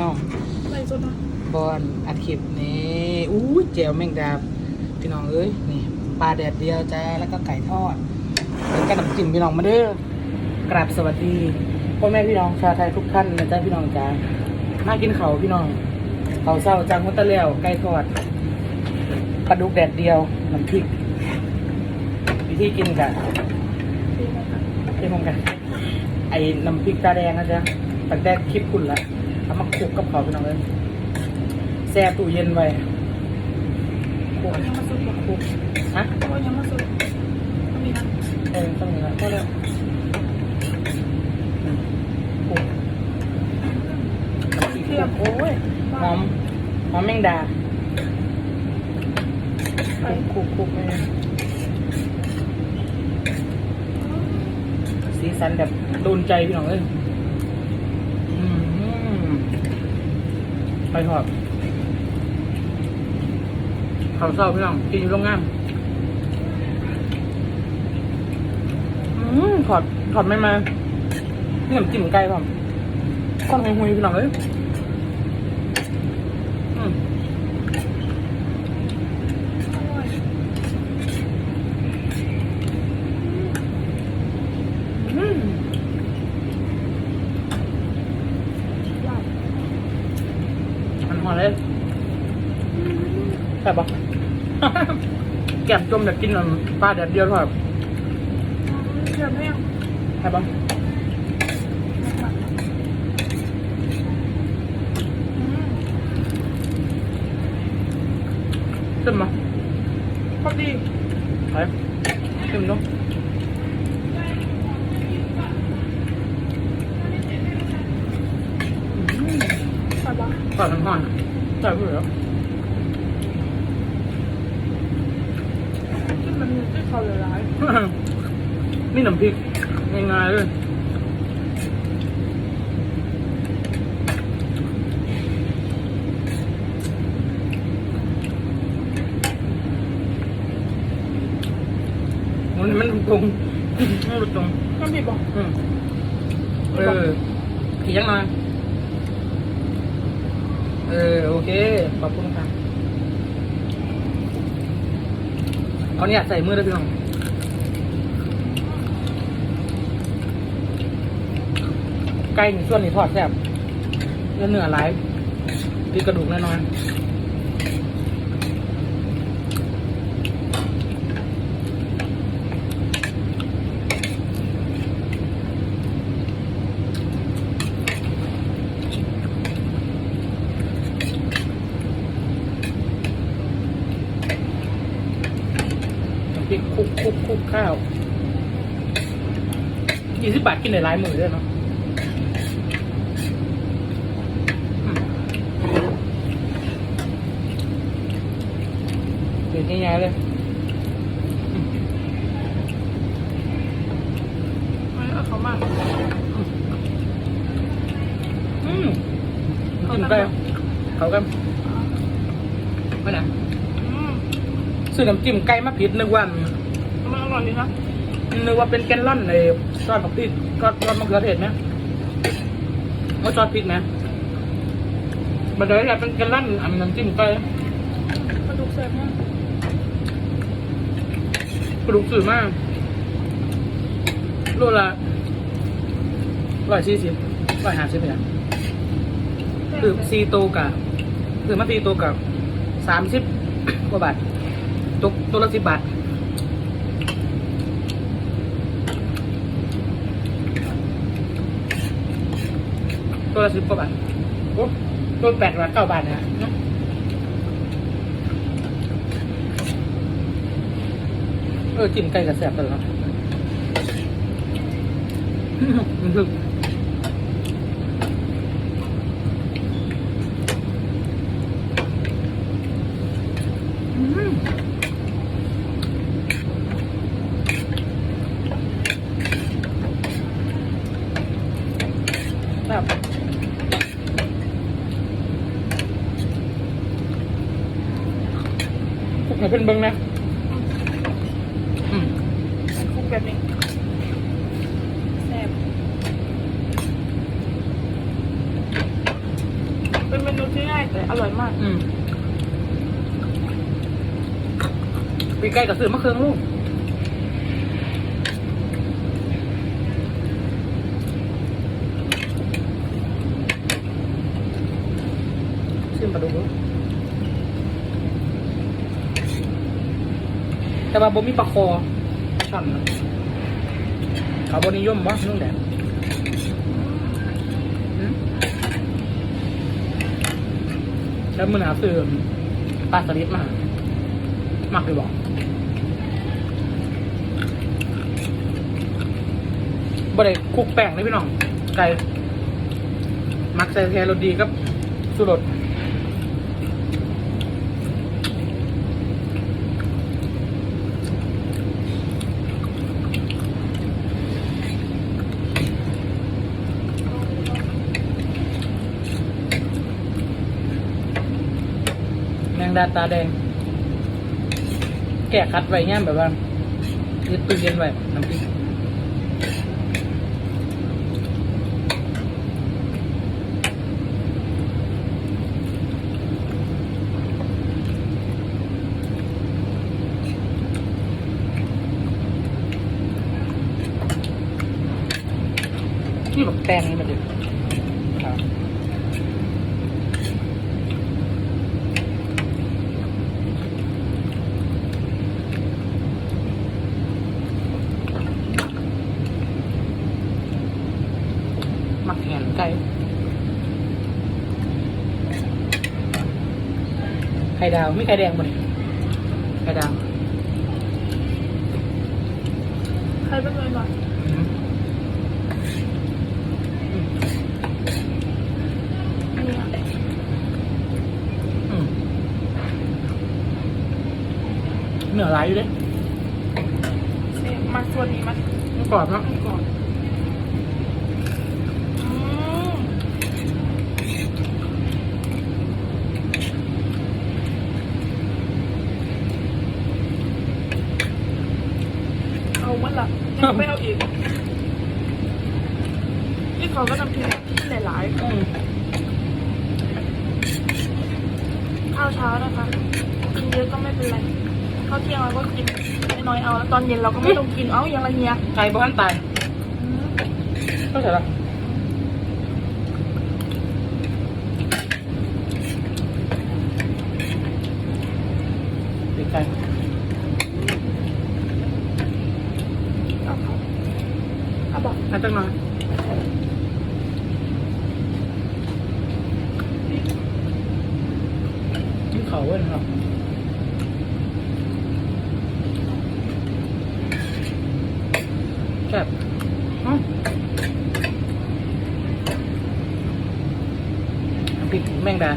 น้องไปสุดนะบอลอัดคลิปนี่อู้ยเจียวแมงดาพี่น้องเอ้ยนี่ปลาแดดเดียวจ้าแล้วก็ไก่ทอดแล้วก็น้ำจิ้มพี่น้องมาเด้อกราบสวัสดีพ่อแม่พี่น้องชาวไทยทุกท่านนะจ๊ะพี่น้องจ้ามากินเขาพี่น้องเขาเศร้าจากมุตะเลียวไก่ทอดปลาดุกแดดเดียวน้ำพริกวิธีกินกันดีไหมคะเรียกกันไอ้น้ำพริกตาแดงนะจ๊ะตั้งแต่คลิปคุณละ เอามาคลุกกับเขาพี่น้องเลยแช่ตู้เย็นไว้คลุกเอายังมาสุดบ่คลุกฮะเอายังมาสุดก็มีนะเออต้องนี้ละก็แล้วอืมคลุกน้ำพริกคลุกโอ้ยหอมหอมแมงดาไปคลุกคลุกคลุกไม่สีสันแบบโดนใจพี่น้องเลยอืม ไปทอดข้าวเศร้าพี่น้องกินอยู่โรงงานอืมถอดถอดไม่มานี่ยจิ้มไก่ผมก้อนหุยพี่น้องเลยอืม อร่อย อืม หวาน มันหอมเลยใช่ปะแก้มจมแบบกินน้ำปลาแดดเดียวทอดเค็มแห้งใช่ปะอืมขึ้นมาพอดีไปขึ้นลง ส่บ่ก่อนมันหอนใช่เพื่อที่มันมีที่เขาหลายนี่น้ำพริกง่ายๆเลยมันมันตรงมันตรงๆน้ำพริกบ่อืมเอออีกยังหน่อย เออโอเค ขอบคุณค่ะเอาเนี่ยใส่มือได้พี่น้องไก่นี่ส่วนนี้ทอดแซ่บแล้วเนื้อหลายมีกระดูกแน่นอน คลุกคลุกคลุกข้าวยี่สิบบาทกินได้หลายมือด้วยเนาะอืมเด็ดง่ายๆเลยไม่เอาเขามากอืมกินไปเขากันไม่นะอืมซื้อน้ำจิ้มไก่มาผิดนึกว่า มันอร่อยดีนะนึกว่าเป็นแกนลอนในซอสผักพริกซอสซอสมะเขือเทศไหมว่าซอสพริกนะบันไดอะไรเป็นแกนลอนอันน้ำจิ้มไก่กระดูกเสร็จแห้งกระดูกสื่อมากโลละร้อยสี่สิบร้อยห้าสิบเนี่ยคือซีโตวกับคือมาซีโตวกับสามสิบกว่าบาทตกตัวละสิบบาท ตัวละสิบกว่าบาทโอ้ตัวแปดบาทเก้าบาทเนี่ยเนอะเออจิ้มไก่กับแซ่บตลอดมันคืออืมแบบ ให้ เพิ่นเบิ่งนะอืมคลุกแบบนี้แซ่บเป็นเมนูที่ง่ายแต่อร่อยมากอืมปีไก่กับซื้อมะเขือลูกชิมปลาดุกดู แต่ว่าบ่มีปลาคอช่อนนะเขาบ่นิยมวะนุ่งแดดแล้วมันหาซื้อปลาสลิดมามักเลยบอกบ่ได้คลุกแป้งเลยพี่น้องไก่มักใส่แครสดีกับสุรส ดาตาแดง แกะคัดไว้เงี้ยแบบว่ายึดตู้เย็นไว้น้ำพริกนี่แบบแป้งนี่มันดิรับ หมักแหนไก่ไข่ดาวไม่ไข่แดงบ่เนี่ยไข่ดาวใครเป็นเลยหน่อยอืมอืมเนี่ยอืมเนื้อไหลายอยู่เด้เซฟมาส่วนนี้มามันกรอบเนาะ ก่อนอืมเอาวะล่ะ ยังไม่เอาอีกนี่เขาก็ทำทีหลายอืมๆข้าวเช้านะคะกินเยอะก็ไม่เป็นไรข้าวเที่ยงเราก็กินน้อยๆเอาแล้วตอนเย็นเราก็ไม่ต้องกินเอ้ายังไรเฮียไก่บ้านตายอืมเข้าใจละติดไก่ เอาเขา อาบอกให้ตั้งหน่อยกินเขาเว้ยนะครับแซ่บอ๋อพริกแมงดา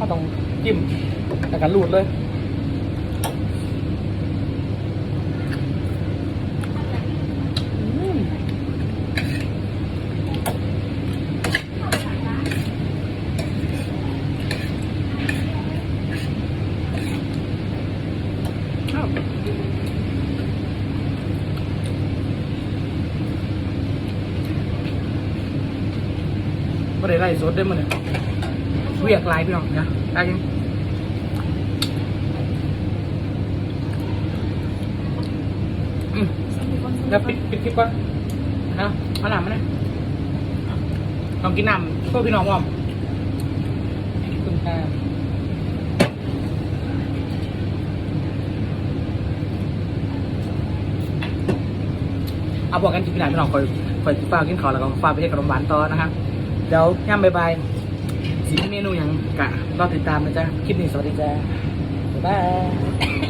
ก็ต้อง จิ้มแล้วก็รูดเลยอืมอ้าวไม่ได้ไล่สดได้มั้งเนี่ยเวียกลายพี่น้องนะได้ยังอืม เดี๋ยวปิดปิดคลิปก่อนนะเอาหนามานี่ยลองกินน้ำพวกพี่น้องว่าขอบคุณค่เอาบอกกันกินพี่น้องพี่น้องคอยคอยฟ้ากินข้าวแล้วก็ฟ้าไปเที่ยวขนมหวานต่อนะครับเดี๋ยวย่ำบายบายสีเมนูหยังกะรอติดตามนะจ๊ะคลิปนี้สวัสดีจ้าบ๊ายบาย